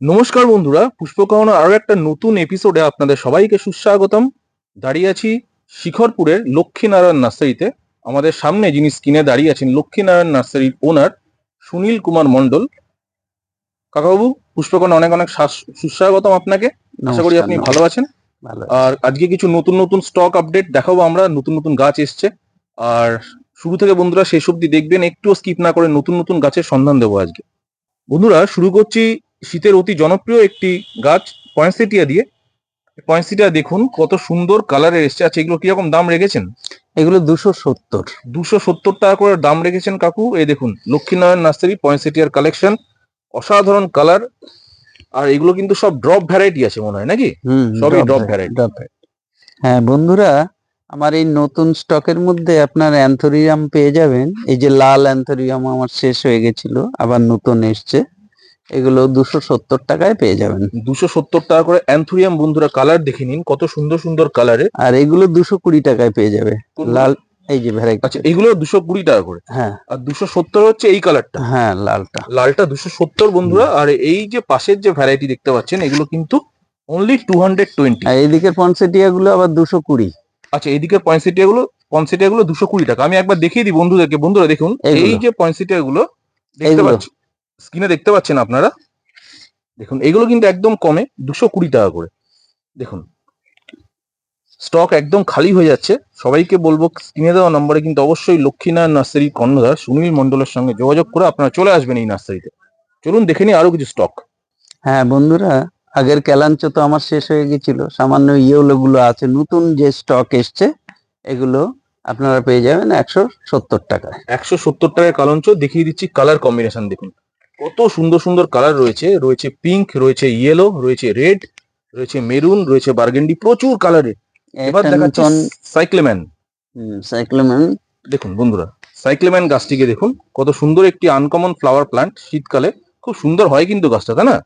নমস্কার বন্ধুরা পুষ্পকাহনা আরও একটা নতুন এপিসোডে আপনাদের সবাইকে সুস্বাগতম। দাঁড়িয়ে আছি শিখরপুরের লক্ষ্মীনারায়ণ নার্সারিতে। আমাদের সামনে যিনি স্ক্রিনে দাঁড়িয়ে আছেন লক্ষ্মীনারায়ণ নার্সারির ওনার সুনীল কুমার মণ্ডল। কাকাবাবু পুষ্পকর্ণ অনেক অনেক সুস্বাগতম আপনাকে। আশা করি আপনি ভালো আছেন। আর আজকে কিছু নতুন নতুন স্টক আপডেট দেখাবো আমরা নতুন নতুন গাছ এসছে। আর শুরু থেকে বন্ধুরা শেষ অব্দি দেখবেন একটুও স্কিপ না করে নতুন নতুন গাছের সন্ধান দেবো আজকে। বন্ধুরা শুরু করছি শীতের অতি জনপ্রিয় একটি গাছ পয়েন্সিটিয়া দিয়ে। পয়েন্সিটিয়া দেখুন কত সুন্দর কালারের এসছে। আচ্ছা এগুলো কীরকম দাম রেখেছেন? এগুলো দুশো সত্তর। দুশো সত্তর টাকা করে দাম রেখেছেন কাকু। এই দেখুন লক্ষ্মীনারায়ণ নার্সারি পয়েন্সিটিয়ার কালেকশন অসাধারণ কালার আর এগুলো কিন্তু সব ড্রপ ভ্যারাইটি আছে মনে হয় নাকি? সবই drop variety। হ্যাঁ বন্ধুরা আমার এই নতুন স্টকের মধ্যে আপনার অ্যান্থোরিয়াম পেয়ে যাবেন। এই যে লাল অ্যান্থোরিয়াম আমার শেষ হয়ে গেছিল আবার নতুন এসছে। এগুলো দুশো সত্তর টাকায় পেয়ে যাবেন। দুশো সত্তর টাকা করে অ্যান্থুরিয়াম বন্ধুরা কালার দেখে নিন কত সুন্দর সুন্দর কালারে আর এগুলো দুশো কুড়ি টাকায় পেয়ে যাবে। লাল এই যে ভ্যারাইটি। আচ্ছা এগুলো দুশো কুড়ি টাকা করে? হ্যাঁ। আর দুশো সত্তর হচ্ছে এই কালারটা? হ্যাঁ লালটা। লালটা দুশো সত্তর বন্ধুরা। আর এই যে পাশের যে ভ্যারাইটি দেখতে পাচ্ছেন এগুলো কিন্তু অনলি টু হান্ড্রেড টোয়েন্টি এইদিকের পনসেটিয়া গুলো আবার দুশো কুড়ি। আচ্ছা এইদিকে পয়েন্সিটিয়া গুলো পয়েন্সিটিয়া গুলো দুশো কুড়ি টাকা। আমি একবার দেখিয়ে দিই বন্ধুদেরকে। বন্ধুরা দেখুন এই যে পয়েন্সিটিয়া গুলো দেখতে এইগুলো। স্ক্রিনে দেখতে পাচ্ছেন আপনারা? দেখুন এগুলো কিন্তু একদম কমে দুশো কুড়ি টাকা করে। দেখুন স্টক একদম খালি হয়ে যাচ্ছে। সবাইকে বলব স্ক্রিনে দেওয়া নম্বরে কিন্তু অবশ্যই লক্ষ্মীনারায়ণ নার্সারি কর্ণধার সুনীল মন্ডলের সঙ্গে যোগাযোগ করে আপনারা চলে আসবেন এই নার্সারিতে। চলুন দেখে নিই আরও কিছু স্টক হ্যাঁ বন্ধুরা আগের ক্যালাঞ্চ তো আমার শেষ হয়ে গেছিল। সামান্য ইয়েলো গুলো আছে। নতুন যে স্টক এসছে এগুলো আপনারা পেয়ে যাবেন একশো সত্তর টাকায়। একশো সত্তর টাকায় কালঞ্চ। দেখিয়ে দিচ্ছি কালার কম্বিনেশন দেখুন। কত সুন্দর সুন্দর কালার রয়েছে। রয়েছে পিঙ্ক রয়েছে ইয়েলো রয়েছে রেড রয়েছে মেরুন রয়েছে বার্গেন্ডি প্রচুর কালারের এবার একটা দেখাচ্ছি নতুন সাইক্লেম্যান সাইক্লোম্যান দেখুন বন্ধুরা সাইক্লেম্যান গাছটিকে দেখুন কত সুন্দর একটি আনকমন ফ্লাওয়ার প্লান্ট শীতকালে। খুব সুন্দর হয় কিন্তু গাছটা তাই না?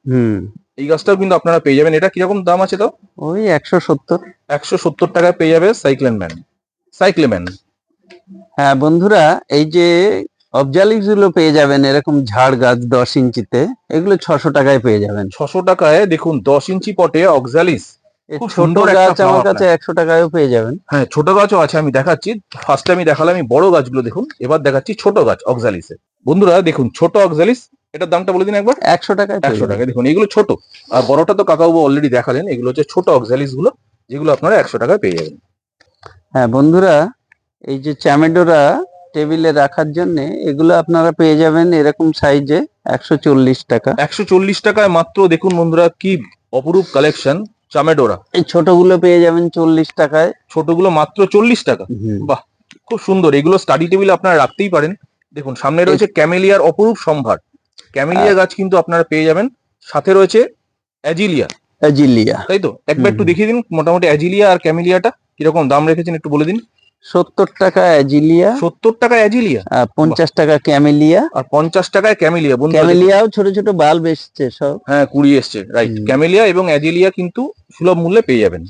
এই গাছটাও কিন্তু আপনারা পেয়ে যাবেন। এটা কীরকম দাম আছে তাও? ওই একশো সত্তর। একশো সত্তর টাকায় পেয়ে যাবে সাইক্লেম্যান সাইক্লেম্যান হ্যাঁ বন্ধুরা এই যে অবজালিক্সগুলো পেয়ে যাবেন এরকম ঝাড় গাছ দশ ইঞ্চিতে এগুলো ছশো টাকায় পেয়ে যাবেন। ছশো টাকায় দেখুন দশ ইঞ্চি পটে অক্সালিস ছোট গাছ আমার কাছে একশো টাকায়ও পেয়ে যাবেন। হ্যাঁ ছোট গাছও আছে আমি দেখাচ্ছি। ফার্স্টে আমি দেখালাম আমি বড় গাছগুলো দেখুন। এবার দেখাচ্ছি ছোট গাছ অক্সালিসে বন্ধুরা দেখুন ছোট অক্সালিস এটার দামটা বলে দিন একবার। একশো টাকায় পেয়ে একশো। টাকা দেখুন এগুলো ছোট। আর বড়টা তো কাকাবাবু অলরেডি দেখালেন এগুলো হচ্ছে ছোট অক্সালিসগুলো যেগুলো আপনারা একশো টাকায় পেয়ে যাবেন। হ্যাঁ বন্ধুরা এই যে চ্যামেডোরা টেবিলে রাখার জন্য এগুলো আপনারা পেয়ে যাবেন এরকম সাইজে একশো চল্লিশ টাকা। একশো চল্লিশ টাকায় মাত্র দেখুন বন্ধুরা কি অপরূপ কালেকশন চামেডোরা। এই ছোটগুলো পেয়ে যাবেন চল্লিশ টাকায়। ছোটগুলো মাত্র চল্লিশ টাকা। বাহ খুব সুন্দর। এগুলো স্টাডি টেবিলে আপনারা রাখতেই পারেন। দেখুন সামনে রয়েছে ক্যামেলিয়ার অপরূপ সম্ভার। ক্যামেলিয়া গাছ কিন্তু আপনারা পেয়ে যাবেন। সাথে রয়েছে অ্যাজিলিয়া অ্যাজিলিয়া তাই তো? একবার একটু দেখিয়ে দিন মোটামুটি অ্যাজিলিয়া আর ক্যামেলিয়াটা কীরকম দাম রেখেছেন একটু বলে দিন। সত্তর টাকা অ্যাজিলিয়া। সত্তর টাকা অ্যাজিলিয়া? পঞ্চাশ টাকা ক্যামেলিয়া। আর পঞ্চাশ টাকায় ক্যামেলিয়া ক্যামেলিয়াও ছোট ছোট বাল্ব এসছে সব। হ্যাঁ কুড়ি এসছে রাইট ক্যামেলিয়া এবং অ্যাজিলিয়া কিন্তু সুলভ মূল্যে পেয়ে যাবেন।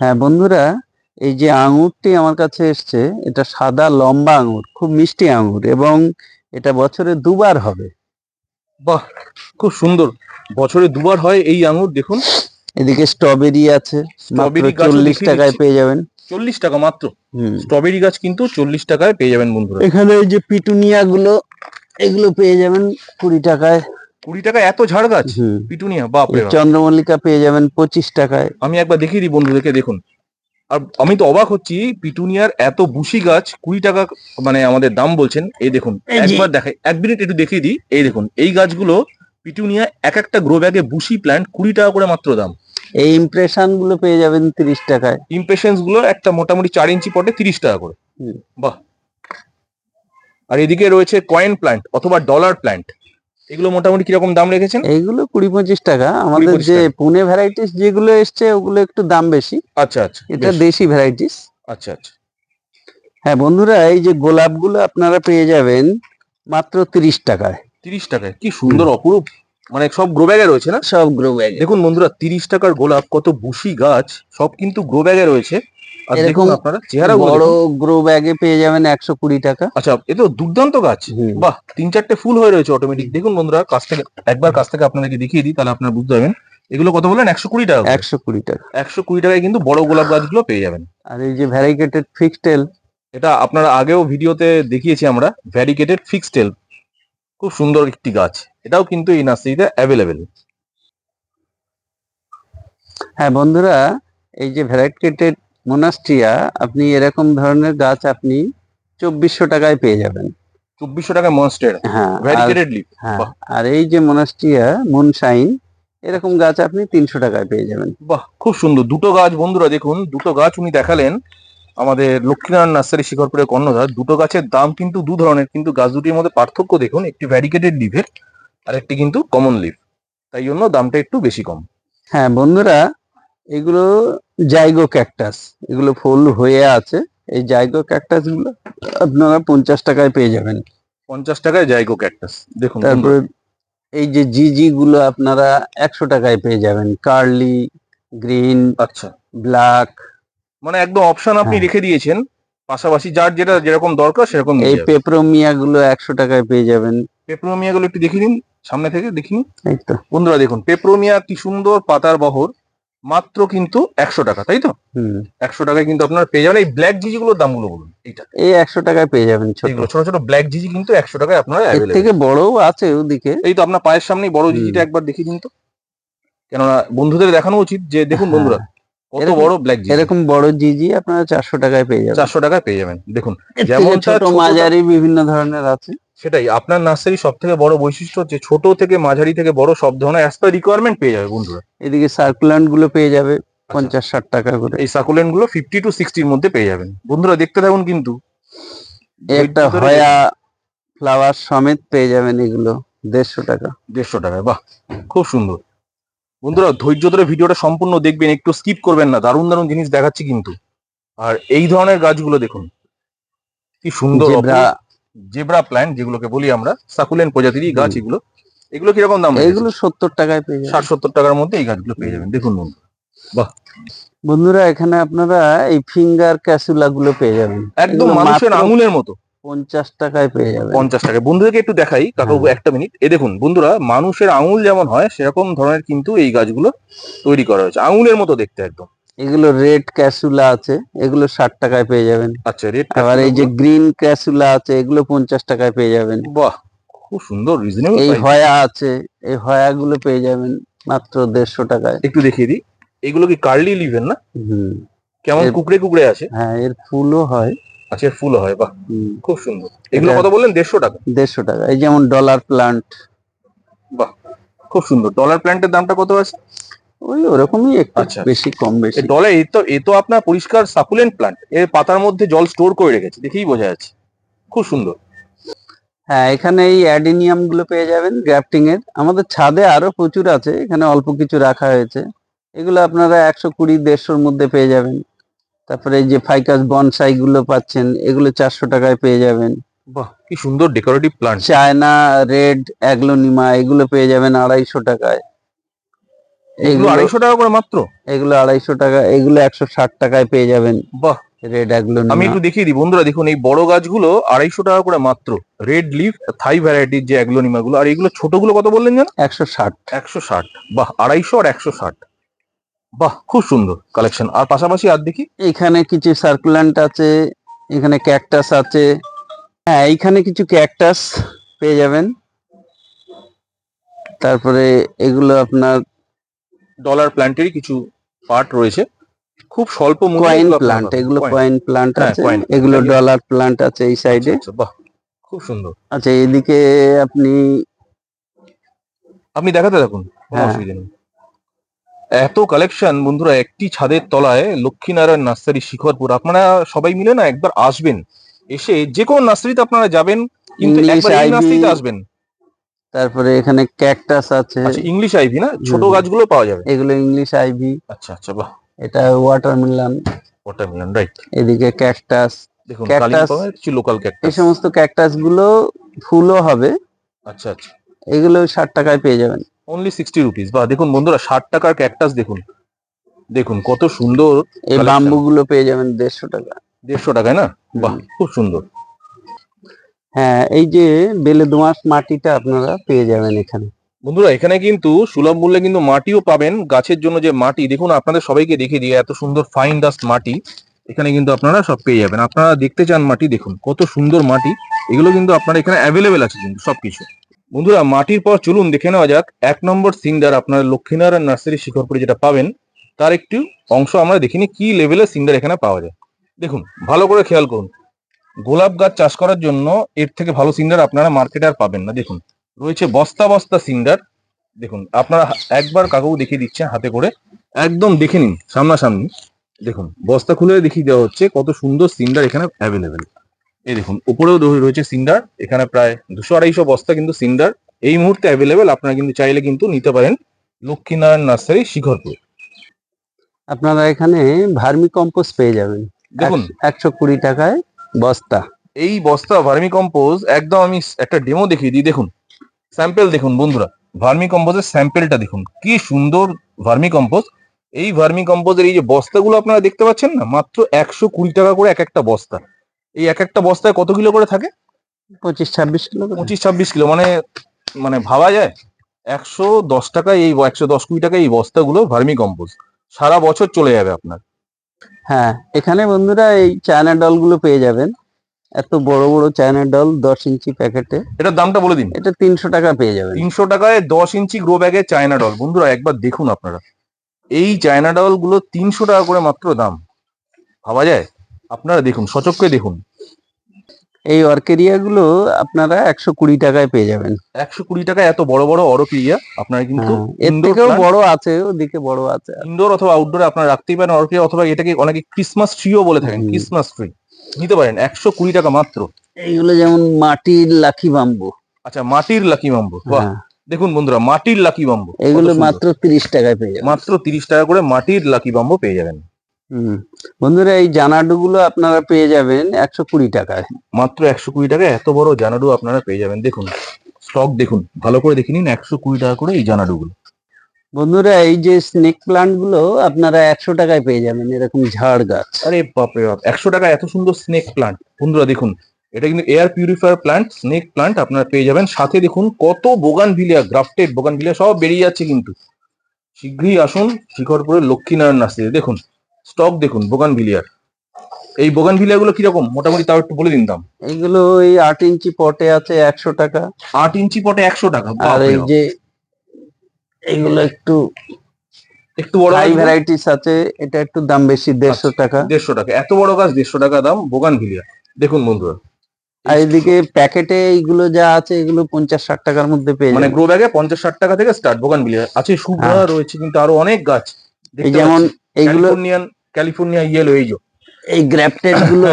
হ্যাঁ বন্ধুরা এই যে আঙুরটি আমার কাছে এসছে এটা সাদা লম্বা আঙুর খুব মিষ্টি আঙুর এবং এটা বছরে দুবার হবে। বাহ খুব সুন্দর। বছরে দুবার হয় এই আঙুর দেখুন। এদিকে স্ট্রবেরি আছে গাছও চল্লিশ টাকায় পেয়ে যাবেন। চল্লিশ টাকা মাত্র। স্ট্রবেরি গাছ কিন্তু চল্লিশ টাকায় পেয়ে যাবেন বন্ধুরা। এখানে এই যে পিটুনিয়া গুলো এগুলো পেয়ে যাবেন কুড়ি টাকায়। কুড়ি টাকা এত ঝাড় গাছ। পিটুনিয়া বাপ। চন্দ্রমল্লিকা পেয়ে যাবেন পঁচিশ টাকায়। আমি একবার দেখিয়ে দিই বন্ধুদেরকে দেখুন। আর আমি তো অবাক হচ্ছি পিটুনিয়ার এত বুশি গাছ কুড়ি টাকা মানে আমাদের দাম বলছেন। এই দেখুন একবার দেখাই। এক মিনিট একটু দেখিয়ে দিই। এই দেখুন এই গাছগুলো পিটুনিয়া এক একটা গ্রো ব্যাগে বুশি প্ল্যান্ট কুড়ি টাকা করে মাত্র দাম। এই ইমপ্রেশনগুলো পেয়ে যাবেন তিরিশ টাকায়। ইমপ্রেশনসগুলো একটা মোটামুটি চার ইঞ্চি পটে তিরিশ টাকা করে। বাহ। আর এদিকে রয়েছে কয়েন প্ল্যান্ট অথবা ডলার প্ল্যান্ট এগুলো মোটামুটি কীরকম দাম রেখেছেন? এইগুলো কুড়ি পঁচিশ টাকা। আমাদের যে পুনে ভ্যারাইটিস যেগুলো এসছে ওগুলো একটু দাম বেশি। আচ্ছা আচ্ছা এটা দেশি ভ্যারাইটিস আচ্ছা আচ্ছা। হ্যাঁ বন্ধুরা এই যে গোলাপগুলো আপনারা পেয়ে যাবেন মাত্র তিরিশ টাকায়। তিরিশ টাকায়। কি সুন্দর অপরূপ। মানে সব গ্রো ব্যাগে রয়েছে না? সব গ্রো ব্যাগে দেখুন বন্ধুরা তিরিশ টাকার গোলাপ কত বুশি গাছ সব কিন্তু গ্রো ব্যাগে রয়েছে। আর দেখুন আপনারা চেহারা বড় গ্রো ব্যাগে পেয়ে যাবেন একশো কুড়ি টাকা। আচ্ছা এ তো দুর্দান্ত গাছ। বাহ তিন চারটে ফুল হয়ে রয়েছে অটোমেটিক দেখুন বন্ধুরা কাছ থেকে একবার কাছ থেকে আপনাদেরকে দেখিয়ে দিই তাহলে আপনারা বুঝতে পারবেন। এগুলো কত বললেন? একশো কুড়ি টাকা একশো কুড়ি টাকা। একশো কুড়ি টাকায় কিন্তু বড় গোলাপ গাছগুলো পেয়ে যাবেন। আর এই যে ভ্যারিগেটেড ফিক্সটেল এটা আপনারা আগেও ভিডিওতে দেখিয়েছি আমরা ভ্যারিকেটেড ফিক্সটেল খুব সুন্দর একটি গাছ। এটাও কিন্তু এই নার্সারিতে অ্যাভেলেবেল হ্যাঁ বন্ধুরা এই যে ভ্যারাইটেটেড মোনাস্ট্রিয়া আপনি এরকম ধরনের গাছ আপনি চব্বিশশো টাকায় পেয়ে যাবেন। চব্বিশশো টাকা মনস্টার হ্যাঁ আর- হ্যাঁ। আর এই যে মোনাস্ট্রিয়া মুনশাইন এরকম গাছ আপনি তিনশো টাকায় পেয়ে যাবেন। বাহ খুব সুন্দর। দুটো গাছ বন্ধুরা দেখুন দুটো গাছ উনি দেখালেন। আমাদের লক্ষ্মীনারায়ণ নার্সারি শিখরপুরের কর্ণধার। দুটো গাছের দাম কিন্তু দু ধরনের কিন্তু গাছ দুটির মধ্যে পার্থক্য দেখুন একটি ভ্যারিকেটেড লিভের আর একটি কিন্তু কমন লিভ তাই জন্য দামটা একটু বেশি কম। হ্যাঁ বন্ধুরা এগুলো জাইগো ক্যাকটাস এগুলো ফুল হয়ে আছে। এই জাইগো ক্যাকটাসগুলো আপনারা পঞ্চাশ টাকায় পেয়ে যাবেন। পঞ্চাশ টাকায় জাইগো ক্যাকটাস দেখুন তারপরে এই যে জিজি গুলো আপনারা একশো টাকায় পেয়ে যাবেন। কার্লি গ্রিন আচ্ছা। ব্ল্যাক মানে একদম অপশন আপনি হ্যাঁ। রেখে দিয়েছেন। পাশাপাশি যার যেটা যেরকম দরকার সেরকম এই পেপ্রোমিয়া গুলো একশো টাকায় পেয়ে যাবেন। পেপ্রোমিয়া গুলো একটু দেখে নিন সামনে থেকে এই বন্ধুরা দেখুন পেপ্রোমিয়া কি সুন্দর পাতার বহর মাত্র কিন্তু একশো টাকা তাই তো? একশো টাকায় কিন্তু আপনারা পেয়ে যাবেন। এই ব্ল্যাক জিজি গুলোর দামগুলো বলুন এইটা এই একশো টাকায় পেয়ে যাবেন ছোট। ছোট ব্ল্যাক জিজি কিন্তু একশো টাকায় আপনারা এর থেকে বড়ও আছে ওদিকে। এই তো আপনার পায়ের সামনেই বড় জিজিটা একবার দেখিয়ে দিন তো। কেননা বন্ধুদের দেখানো উচিত যে দেখুন হ্যাঁ। বন্ধুরা কত বড় ব্ল্যাক জিজি এরকম বড় জিজি আপনারা চারশো টাকায় পেয়ে যাবেন। চারশো টাকায় পেয়ে যাবেন। দেখুন যেমনটা ছোট মাঝারি বিভিন্ন ধরনের আছে। সেটাই আপনার নার্সারি সব থেকে বড় বৈশিষ্ট্য হচ্ছে ছোট থেকে মাঝারি থেকে বড় সব ধরনের অ্যাজ পার রিকোয়ারমেন্ট পেয়ে যাবে বন্ধুরা। এদিকে সার্কুলান্টগুলো পেয়ে যাবে পঞ্চাশ ষাট টাকা করে। এই সাকুলেন্টগুলো ফিফটি টু সিক্সটির মধ্যে পেয়ে যাবেন। বন্ধুরা দেখতে থাকুন কিন্তু। একটা হয়া ফ্লাওয়ার সমেত পেয়ে যাবেন এগুলো দেড়শো টাকা। দেড়শো টাকায় বাহ খুব সুন্দর। বন্ধুরা ধৈর্য ধরে ভিডিওটা সম্পূর্ণ দেখবেন একটু স্কিপ করবেন না দারুণ দারুণ জিনিস দেখাচ্ছি কিন্তু। আর এই ধরনের গাছগুলো দেখুন কি সুন্দর জেব্রা প্ল্যান্ট যেগুলোকে বলি আমরা সাকুলেন্ট প্রজাতিরই গাছ এগুলো। এগুলো কীরকম দাম এগুলো সত্তর টাকায় পেয়ে যাবেন। ষাট সত্তর টাকার মধ্যে এই গাছগুলো পেয়ে যাবেন। দেখুন বন্ধু বন্ধুরা এখানে আপনারা এই ফিঙ্গার ক্যাসুলা গুলো পেয়ে যাবেন। একদম মানুষের আঙুলের মতো। পঞ্চাশ টাকায় পেয়ে যাবেন। পঞ্চাশ টাকায়। বন্ধুদেরকে একটু দেখাই কাকাবু হ্যাঁ। একটা মিনিট। এ দেখুন বন্ধুরা মানুষের আঙুল যেমন হয় সেরকম ধরনের কিন্তু এই গাছগুলো তৈরি করা হয়েছে। আঙুলের মতো দেখতে একদম। এগুলো রেড ক্যাসুলা আছে এগুলো ষাট টাকায় পেয়ে যাবেন। আচ্ছা রেড আবার এই যে গ্রিন ক্যাসুলা আছে এগুলো পঞ্চাশ টাকায় পেয়ে যাবেন। বাহ খুব সুন্দর রিজনেবল এই হয়া আছে এই হয়া গুলো পেয়ে যাবেন মাত্র দেড়শো টাকায়। একটু দেখিয়ে দিই। এগুলো কি কার্লি লিভেন না? হুম। কেমন কুকড়ে কুকড়ে আছে? হ্যাঁ এর ফুলও হয়। আচ্ছা এর ফুল হয় বাহ খুব সুন্দর। এগুলো কত বললেন? দেড়শো টাকা? দেড়শো টাকা। এই যেমন ডলার প্লান্ট বাহ খুব সুন্দর। ডলার প্ল্যান্টের দামটা কত আছে? ওই ওরকমই একটু আচ্ছা। বেশি কম বেশি। ডলার এ তো এ তো আপনার পরিষ্কার সাকুলেন্ট প্ল্যান্ট এর পাতার মধ্যে জল স্টোর করে রেখেছে দেখেই বোঝা যাচ্ছে। খুব সুন্দর। হ্যাঁ এখানে এই অ্যাডিনিয়ামগুলো পেয়ে যাবেন গ্রাফটিং এর। আমাদের ছাদে আরও প্রচুর আছে এখানে অল্প কিছু রাখা হয়েছে। এগুলো আপনারা একশো কুড়ি দেড়শোর মধ্যে পেয়ে যাবেন। তারপরে এই যে ফাইকাস বনসাই গুলো পাচ্ছেন এগুলো চারশো টাকায় পেয়ে যাবেন। বাহ কি সুন্দর decorative plant China red aglaonema এগুলো পেয়ে যাবেন আড়াইশো টাকায়। এগুলো আড়াইশো টাকা করে মাত্র? এগুলো আড়াইশো টাকা এগুলো একশো ষাট টাকায় পেয়ে যাবেন। বাহ। রেড আমি একটু দেখিয়ে দিই বন্ধুরা দেখুন এই বড় গাছগুলো আড়াইশো টাকা করে মাত্র। রেড লিফ থাই ভ্যারাইটির যে অ্যাগ্লোনিমা গুলো আর এগুলো ছোটগুলো কত বললেন যেন? একশো ষাট। একশো ষাট। বাহ আড়াইশো আর একশো ষাট। বাহ খুব সুন্দর কালেকশন আর পাশাপাশি আর দেখি? এখানে কিছু সার্কুল্যান্ট আছে এখানে ক্যাকটাস আছে। হ্যাঁ এইখানে কিছু ক্যাকটাস পেয়ে যাবেন। তারপরে এগুলো আপনার ডলার প্ল্যান্টেরই কিছু পার্ট রয়েছে। খুব স্বল্প কয়েন প্লান্ট এগুলো কয়েন প্লান্ট হ্যাঁ, আছে। এগুলো ডলার প্লান্ট আছে এই সাইডে আচ্ছা, বাহ খুব সুন্দর। আচ্ছা এদিকে আপনি আপনি দেখাতে থাকুন কোনো হ্যাঁ। অসুবিধা নেই। এত কালেকশন বন্ধুরা একটি ছাদের তলায় লক্ষ্মীনারায়ণ নার্সারি শিখরপুর। আপনারা সবাই মিলে না একবার আসবেন। এসে যে কোনো নার্সারিতে আপনারা যাবেন কিন্তু একবার এই নার্সারিতে আসবেন। তারপরে এখানে ক্যাকটাস আছে। আচ্ছা ইংলিশ আইভি না? ছোট গাছগুলো পাওয়া যাবে। এগুলো ইংলিশ আইভি আচ্ছা আচ্ছা বাহ। এটা ওয়াটারমেলন ওয়াটারমেলন রাইট এদিকে ক্যাকটাস কিছু লোকাল এই ক্যাকটাস সমস্ত ক্যাকটাসগুলো ফুলও হবে। আচ্ছা আচ্ছা। এগুলো ষাট টাকায় পেয়ে যাবেন। অনলি সিক্সটি রুপিস বা দেখুন বন্ধুরা ষাট টাকার ক্যাকটাস দেখুন। দেখুন কত সুন্দর এই. বাম্বু গুলো পেয়ে যাবেন দেড়শো টাকা। দেড়শো টাকায় না? বাহ খুব সুন্দর। হ্যাঁ এই যে বেলে দোঁয়াশ মাটিটা আপনারা পেয়ে যাবেন এখানে। বন্ধুরা এখানে কিন্তু সুলভ মূল্যে কিন্তু মাটিও পাবেন। গাছের জন্য যে মাটি দেখুন আপনাদের সবাইকে দেখিয়ে দিয়ে এত সুন্দর ফাইন ডাস্ট মাটি। এখানে কিন্তু আপনারা সব পেয়ে যাবেন। আপনারা দেখতে চান মাটি দেখুন কত সুন্দর মাটি। এগুলো কিন্তু আপনারা এখানে অ্যাভেলেবেল আছে কিন্তু সবকিছু। বন্ধুরা, মাটির পর চলুন দেখে নেওয়া যাক। এক নম্বর সিন্ডার আপনারা লক্ষ্মীনারায়ণ নার্সারি শিখরপুরে যেটা পাবেন, তার একটু অংশ আমরা দেখিনি, কি লেভেলের সিন্ডার এখানে পাওয়া যায়। দেখুন, ভালো করে খেয়াল করুন। গোলাপ গাছ চাষ করার জন্য এর থেকে ভালো সিন্ডার আপনারা মার্কেটে আর পাবেন না। দেখুন, রয়েছে বস্তা বস্তা সিন্ডার দেখুন, আপনারা একবার কাকু দেখিয়ে দিচ্ছেন হাতে করে। একদম দেখে নিন, সামনাসামনি। দেখুন, বস্তা খুলে দেখিয়ে দেওয়া হচ্ছে কত সুন্দর সিন্ডার এখানে অ্যাভেলেবেল এই দেখুন উপরেও রয়েছে সিন্ডার এখানে প্রায় দুশো আড়াইশো বস্তা কিন্তু সিন্ডার এই মুহূর্তে অ্যাভেলেবেল আপনারা কিন্তু চাইলে কিন্তু নিতে পারেন লক্ষ্মীনারায়ণ নার্সারি শিখরপুর। আপনারা এখানে ভার্মি কম্পোস্ট পেয়ে যাবেন। দেখুন। একশো কুড়ি টাকায় বস্তা। এই বস্তা ভার্মি কম্পোজ একদম আমি একটা ডেমো দেখিয়ে দিই দেখুন। স্যাম্পেল দেখুন বন্ধুরা। ভার্মি কম্পোজের স্যাম্পেলটা দেখুন। কি সুন্দর ভার্মি কম্পোজ এই ভার্মি কম্পোজের এই যে বস্তাগুলো আপনারা দেখতে পাচ্ছেন না মাত্র একশো কুড়ি টাকা করে এক একটা বস্তা। এই এক একটা বস্তায় কত কিলো করে থাকে? পঁচিশ ছাব্বিশ কিলো পঁচিশ ছাব্বিশ কিলো মানে মানে ভাবা যায়? একশো দশ টাকায় এই একশো দশ কুড়ি টাকায় এই বস্তাগুলো ভার্মি কম্পোজ। সারা বছর চলে যাবে আপনার। হ্যাঁ এখানে বন্ধুরা এই চায়না ডলগুলো পেয়ে যাবেন। এত বড় বড় চায়না ডল দশ ইঞ্চি প্যাকেটে। এটার দামটা বলে দিন। এটা তিনশো টাকা পেয়ে যাবেন। তিনশো টাকায় দশ ইঞ্চি গ্রো ব্যাগে চায়না ডল। বন্ধুরা একবার দেখুন আপনারা। এই চায়না ডলগুলো তিনশো টাকা করে মাত্র দাম। ভাবা যায়? আপনারা দেখুন সচক্ষে দেখুন। এই অর্কেরিয়া গুলো আপনারা একশো কুড়ি টাকায় পেয়ে যাবেন। একশো কুড়ি টাকায় এত বড় বড় অরকিরিয়া আপনারা কিন্তু হ্যাঁ, এর থেকেও বড় আছে ওদিকে বড় আছে। ইনডোর অথবা আউটডোরে আপনারা রাখতেই পারেন অর্কিরিয়া অথবা এটাকে অনেকে ক্রিসমাস ট্রিও বলে থাকেন ক্রিসমাস ট্রি নিতে পারেন একশো কুড়ি টাকা মাত্র। এইগুলো যেমন মাটির লাকি বাম্বু আচ্ছা মাটির লাকি বাম্বু বাহ। হ্যাঁ, দেখুন বন্ধুরা মাটির লাকি বাম্বু এগুলো মাত্র তিরিশ টাকায় পেয়ে যাবেন। মাত্র তিরিশ টাকা করে মাটির লাকি বাম্বু পেয়ে যাবেন। হুম। বন্ধুরা এই জানাডু গুলো আপনারা পেয়ে যাবেন একশো কুড়ি টাকায়। মাত্র একশো কুড়ি টাকা এত বড় জানাডু আপনারা পেয়ে যাবেন। দেখুন স্টক দেখুন ভালো করে দেখে নিন একশো কুড়ি টাকা করে এই জানাডুগুলো। বন্ধুরা এই যে স্নেক প্লান্টগুলো আপনারা একশো টাকায় পেয়ে যাবেন এরকম ঝাড় গাছ। আরে বাপরে বাপ একশো টাকা এত সুন্দর স্নেক প্লান্ট বন্ধুরা দেখুন এটা কিন্তু air purifier plant snake plant আপনারা পেয়ে যাবেন। সাথে দেখুন কত বোগান ভিলিয়া গ্রাফটেড বোগান ভিলিয়া সব বেরিয়ে যাচ্ছে কিন্তু। শীঘ্রই আসুন শিখরপুরের লক্ষ্মীনারায়ণ নার্সারি দেখুন স্টক দেখুন বোগান ভিলিয়ার। এই বোগান ভিলিয়াগুলো কীরকম? মোটামুটি তাও একটু বলে দিন দাম। এগুলো এই আট ইঞ্চি পটে আছে একশো টাকা। আট ইঞ্চি পটে একশো টাকা আর এই যে এগুলো একটু একটু বড় হাই ভ্যারাইটিস আছে এটা একটু দাম বেশি দেড়শো টাকা। দেড়শো টাকা। এত বড় গাছ দেড়শো টাকা দাম বোগান ভিলিয়া দেখুন বন্ধুরা। আর এদিকে প্যাকেটে এইগুলো যা আছে এগুলো পঞ্চাশ ষাট টাকার মধ্যে পেয়ে মানে গ্রো ব্যাগে পঞ্চাশ ষাট টাকা থেকে স্টার্ট বোগান ভিলিয়া আছে শুভ্রা হ্যাঁ। রয়েছে কিন্তু আরও অনেক গাছ। যেমন এইগুলো ক্যালিফোর্নিয়া ইয়েলো এই যে। এই গ্রাফটেডগুলো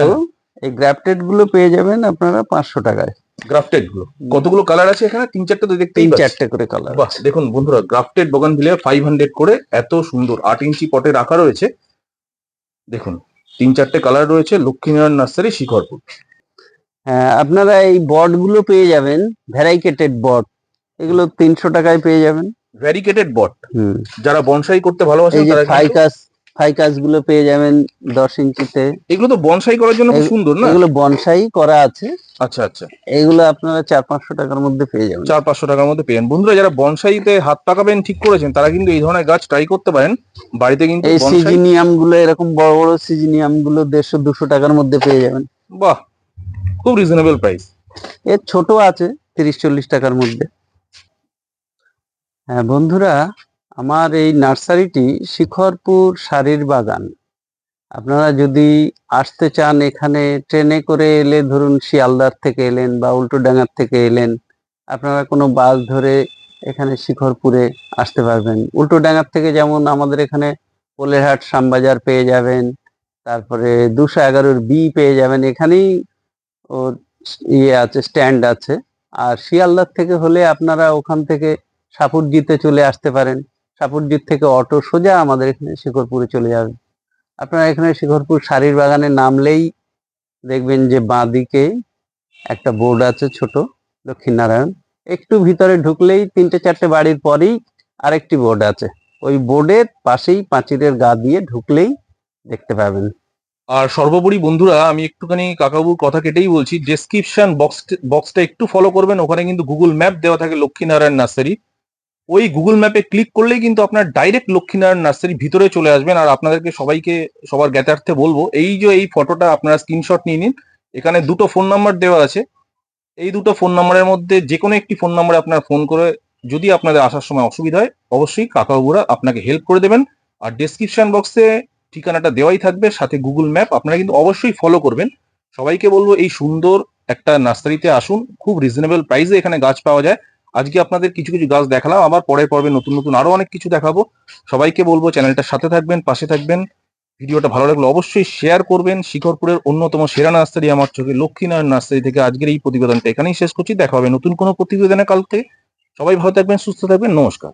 এই গ্রাফটেডগুলো পেয়ে যাবেন আপনারা পাঁচশো টাকায়। গ্রাফটেডগুলো। কতগুলো কালার আছে এখানে? তিন চারটে তো দেখতেই তিন। চারটে করে কালার বাহ দেখুন বন্ধুরা grafted bougainvillea five hundred করে এত সুন্দর আট ইঞ্চি পটে রাখা রয়েছে। দেখুন তিন চারটে কালার রয়েছে লক্ষ্মীনারায়ণ নার্সারি শিখরপুর। হ্যাঁ আপনারা এই বটগুলো পেয়ে যাবেন ভ্যারাইকেটেড বট এগুলো তিনশো টাকায় পেয়ে যাবেন। ভ্যারিকেটেড বট যারা বনসাই করতে ভালোবাসেন তারা ফাইকাস ফাইকাসগুলো পেয়ে যাবেন দশ ইঞ্চিতে। এগুলো তো বনসাই করার জন্য খুব সুন্দর না? এগুলো বনসাই করা আছে। আচ্ছা আচ্ছা। এগুলো আপনারা চার পাঁচশো টাকার মধ্যে পেয়ে যাবেন। চার পাঁচশো টাকার মধ্যে পেন বন্ধুরা যারা বনসাইতে হাত পাকাবেন ঠিক করেছেন তারা কিন্তু এই ধরনের গাছ ট্রাই করতে পারেন। বাড়িতে কিন্তু এই সিজিনিয়ামগুলো এরকম বড় বড় সিজিনিয়ামগুলো দেড়শো দুশো টাকার মধ্যে পেয়ে যাবেন। বাহ! খুব রিজনেবল প্রাইস এর ছোট আছে তিরিশ চল্লিশ টাকার মধ্যে। হ্যাঁ বন্ধুরা আমার এই নার্সারিটি শিখরপুর শাড়ির বাগান। আপনারা যদি আসতে চান এখানে, ট্রেনে করে এলে ধরুন শিয়ালদার থেকে এলেন বা উল্টোডাঙ্গার থেকে এলেন, আপনারা কোনো বাস ধরে এখানে শিখরপুরে আসতে পারবেন। উল্টোডাঙ্গার থেকে যেমন আমাদের এখানে পোলেরহাট শ্যামবাজার পেয়ে যাবেন, তারপরে দুশো এগারোর বি পেয়ে যাবেন, এখানেই ওর ইয়ে আছে, স্ট্যান্ড আছে। আর শিয়ালদার থেকে হলে আপনারা ওখান থেকে সাপুরজিতে চলে আসতে পারেন। সাপুরজিত থেকে অটো সোজা আমাদের এখানে শিখরপুরে চলে যাবে। আপনারা এখানে শিখরপুর শাড়ির বাগানে নামলেই দেখবেন যে বাঁদিকে একটা বোর্ড আছে ছোট, লক্ষ্মীনারায়ণ। একটু ভিতরে ঢুকলেই তিনটে চারটে বাড়ির পরেই আরেকটি বোর্ড আছে। ওই বোর্ডের পাশেই পাঁচিরের গা দিয়ে ঢুকলেই দেখতে পাবেন। আর সর্বোপরি বন্ধুরা, আমি একটুখানি কাকাবুর কথা কেটেই বলছি ডেসক্রিপশন বক্স বক্সটা একটু ফলো করবেন। ওখানে কিন্তু গুগল ম্যাপ দেওয়া থাকে লক্ষ্মীনারায়ণ নার্সারি। ওই গুগল ম্যাপে ক্লিক করলেই কিন্তু আপনার ডাইরেক্ট লক্ষ্মীনারায়ণ নার্সারি ভিতরে চলে আসবেন। আর আপনাদেরকে সবাইকে, সবার জ্ঞাতার্থে বলব, এই যে এই ফটোটা আপনারা স্ক্রিনশট নিয়ে নিন, এখানে দুটো ফোন নাম্বার দেওয়া আছে। এই দুটো ফোন নাম্বারের মধ্যে যে কোনো একটি ফোন নাম্বারে আপনারা ফোন করে যদি আপনাদের আসার সময় অসুবিধা হয়, অবশ্যই কাকাবাবুরা আপনাকে হেল্প করে দেবেন। আর ডেসক্রিপশন বক্সে ঠিকানাটা দেওয়াই থাকবে, সাথে গুগল ম্যাপ আপনারা কিন্তু অবশ্যই ফলো করবেন। সবাইকে বলব, এই সুন্দর একটা নার্সারিতে আসুন, খুব রিজনেবল প্রাইসে এখানে গাছ পাওয়া যায়। আজকে আপনাদের কিছু কিছু গাছ দেখালাম, আবার পরে পর্বে নতুন নতুন আরও অনেক কিছু দেখাবো। সবাইকে বলব চ্যানেলটার সাথে থাকবেন, পাশে থাকবেন। ভিডিওটা ভালো লাগল অবশ্যই শেয়ার করবেন। শিখরপুরের অন্যতম সেরা নার্সারি আমার চোখে লক্ষ্মীনারায়ণ নার্সারি থেকে আজকের এই প্রতিবেদনটা এখানেই শেষ করছি। দেখা হবে নতুন কোনো প্রতিবেদনে কালকে। সবাই ভালো থাকবেন, সুস্থ থাকবেন। নমস্কার।